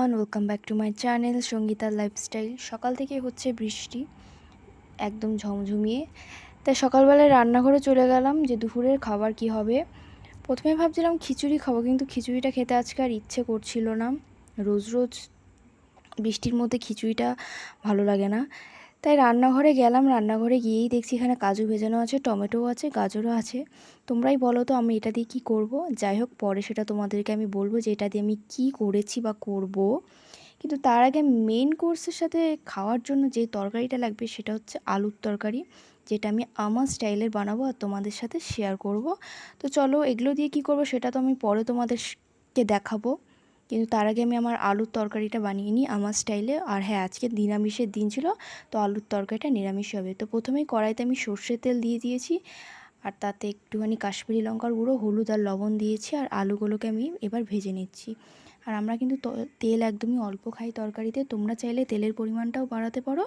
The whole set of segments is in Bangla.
Everyone welcome back to my channel Sangeeta lifestyle সকাল থেকে হচ্ছে বৃষ্টি, একদম ঝমঝমিয়ে। তাই সকালবেলায় রান্নাঘরে চলে গেলাম যে দুপুরের খাবার কি হবে। প্রথমে ভাবছিলাম খিচুড়ি খাব, কিন্তু খিচুড়িটা খেতে আজকে আর ইচ্ছে করছিল না। রোজ রোজ বৃষ্টির মধ্যে খিচুড়িটা ভালো লাগে না। তাই রান্নাঘরে গেলাম, রান্নাঘরে গিয়েই দেখছি এখানে কাজু ভেজানো আছে, টমেটোও আছে, গাজরও আছে। তোমরাই বলো তো আমি এটা দিয়ে কী করব? যাই হোক, পরে সেটা তোমাদেরকে আমি বলব যে এটা দিয়ে আমি কী করেছি বা করব। কিন্তু তার আগে মেন কোর্সের সাথে খাওয়ার জন্য যে তরকারিটা লাগবে সেটা হচ্ছে আলুর তরকারি, যেটা আমি আমার স্টাইলের বানাবো আর তোমাদের সাথে শেয়ার করব। তো চলো এগুলো দিয়ে কী করব সেটা তো আমি পরে তোমাদেরকে দেখাবো। কিন্তু তার আগে আমি আমার আলুর তরকারিটা বানিয়ে নিই আমার স্টাইলে। আর হ্যাঁ আজকে নিরামিষের দিন ছিল, তো আলুর তরকারিটা নিরামিষ হবে। তো প্রথমেই কড়াইতে আমি সর্ষের তেল দিয়ে দিয়েছি, আর তাতে একটুখানি কাশ্মীরি লঙ্কার গুঁড়ো, হলুদ আর লবণ দিয়েছি, আর আলুগুলোকে আমি এবার ভেজে নিচ্ছি। আর আমরা কিন্তু তেল একদমই অল্প খাই তরকারিতে, তোমরা চাইলে তেলের পরিমাণটাও বাড়াতে পারো।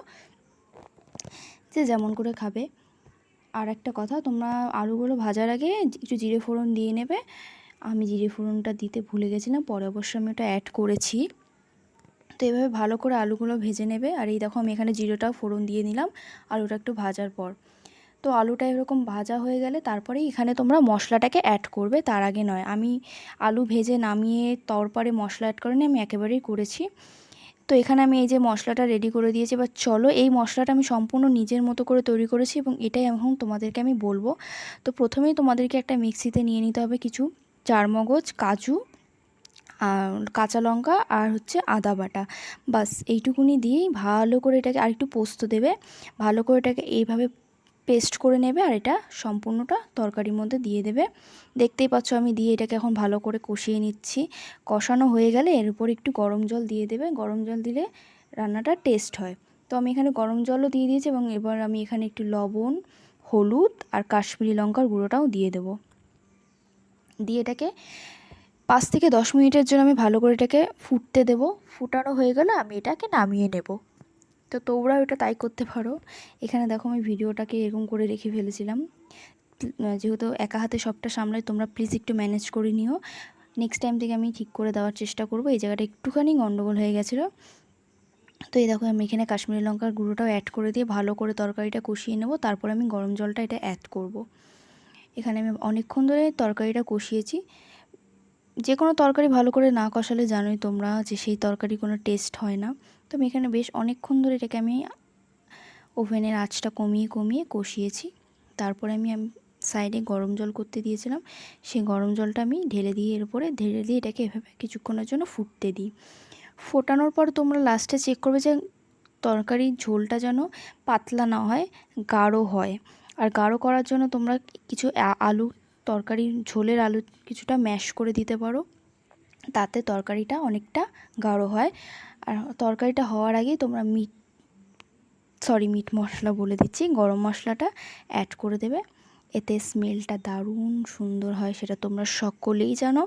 যে যেমন করে খাবে। আর একটা কথা, তোমরা আলুগুলো ভাজার আগে একটু জিরে ফোড়ন দিয়ে নেবে আমি জিরে ফোড়নটা দিতে ভুলে গেছিলাম, পরে অবশ্য আমি ওটা অ্যাড করেছি। তো এভাবে ভালো করে আলুগুলো ভেজে নেবে, আর এই দেখো আমি এখানে জিরেটাও ফোড়ন দিয়ে নিলাম আলুটা একটু ভাজার পর। তো আলুটা এরকম ভাজা হয়ে গেলে তারপরে এখানে তোমরা মশলাটাকে অ্যাড করবে, তার আগে নয়। আমি আলু ভেজে নামিয়ে তরপরে মশলা অ্যাড করে নিয়ে আমি একেবারেই করেছি। তো এখানে আমি এই যে মশলাটা রেডি করে দিয়েছি, এবার চলো এই মশলাটা আমি সম্পূর্ণ নিজের মতো করে তৈরি করেছি, এবং এটাই এখন তোমাদেরকে আমি বলব। তো প্রথমেই তোমাদেরকে একটা মিক্সিতে নিয়ে নিতে হবে কিছু। চারমগজ, কাজু, আর কাঁচা লঙ্কা আর হচ্ছে আদা বাটা। বাস এইটুকুনি দিয়েই ভালো করে এটাকে আর একটু পোস্ত দেবে। ভালো করে এটাকে এইভাবে পেস্ট করে নেবে আর এটা সম্পূর্ণটা তরকারির মধ্যে দিয়ে দেবে। দেখতেই পাচ্ছ আমি দিয়ে এটাকে এখন ভালো করে কষিয়ে নিচ্ছি। কষানো হয়ে গেলে এর উপর একটু গরম জল দিয়ে দেবে। গরম জল দিলে রান্নাটা টেস্ট হয়। তো আমি এখানে গরম জলও দিয়ে দিয়েছি এবং এবার আমি এখানে একটু লবণ, হলুদ আর কাশ্মীরি লঙ্কার গুঁড়োটাও দিয়ে দেবো। দিয়ে এটাকে পাঁচ থেকে দশ মিনিটের জন্য আমি ভালো করে এটাকে ফুটতে দেব। ফুটানো হয়ে গেলে আমি এটাকে নামিয়ে নেব। তো তোমরাও এটা তাই করতে পারো। এখানে দেখো আমি ভিডিওটাকে এরকম করে রেখে ফেলেছিলাম। যেহেতু একা হাতে সবটা সামলাই, তোমরা প্লিজ একটু ম্যানেজ করে নিও। নেক্সট টাইম থেকে আমি ঠিক করে দেওয়ার চেষ্টা করব। এই জায়গাটা একটুখানি গন্ডগোল হয়ে গেছিল। তো এই দেখো আমি এখানে কাশ্মীরি লঙ্কার গুঁড়োটাও অ্যাড করে দিয়ে ভালো করে তরকারিটা কষিয়ে নেব। তারপর আমি গরম জলটা এটা অ্যাড করব। এখানে আমি অনেকক্ষণ ধরে তরকারিটা কষিয়েছি। যে কোনো তরকারি ভালো করে না কষালে জানোই তোমরা যে সেই তরকারি কোনো টেস্ট হয় না। তো আমি এখানে বেশ অনেকক্ষণ ধরে এটাকে আমি ওভেনের আঁচটা কমিয়ে কমিয়ে কষিয়েছি। তারপরে আমি সাইডে গরম জল করতে দিয়েছিলাম। সেই গরম জলটা আমি ঢেলে দিয়ে এর উপরে ঢেলে দিয়ে এটাকে এভাবে কিছুক্ষণের জন্য ফুটতে দিই। ফোটানোর পর তোমরা লাস্টে চেক করবে যে তরকারির ঝোলটা যেন পাতলা না হয়, গাঢ় হয়। আর গাঢ় করার জন্য তোমরা কিছু আলু, তরকারি, ঝোলের আলু কিছুটা ম্যাশ করে দিতে পারো। তাতে তরকারিটা অনেকটা গাঢ় হয়। আর তরকারিটা হওয়ার আগেই তোমরা মিট সরি মিট মশলা বলে দিচ্ছি। গরম মশলাটা অ্যাড করে দেবে। এতে স্মেলটা দারুণ সুন্দর হয়, সেটা তোমরা সকলেই জানো।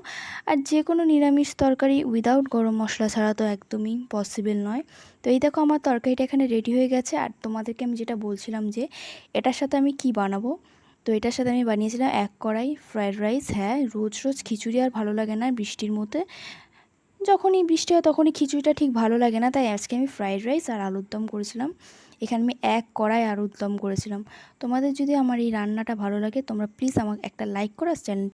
আর যে কোনো নিরামিষ তরকারি উইদাউট গরম মশলা ছাড়া তো একদমই পসিবল নয়। তো এই দেখো আমার তরকারিটা এখানে রেডি হয়ে গেছে, আর তোমাদেরকে আমি যেটা বলছিলাম যে, এটার সাথে আমি কি বানাবো? তো এটার সাথে আমি বানিয়েছিলাম এক কড়াই ফ্রায়েড রাইস হ্যাঁ রোজ রোজ খিচুড়ি আর ভালো লাগে না বৃষ্টির মধ্যে। যখনই বৃষ্টি হয় তখনই খিচুড়িটা ঠিক ভালো লাগে না। তাই আজকে আমি ফ্রায়েড রাইস আর আলুর দম করেছিলাম। এখানে আমি এক কড়াই আলুর দম করেছিলাম। তোমাদের যদি আমার এই রান্নাটা ভালো লাগে তোমরা প্লিজ আমাকে একটা লাইক করো আর চ্যানেল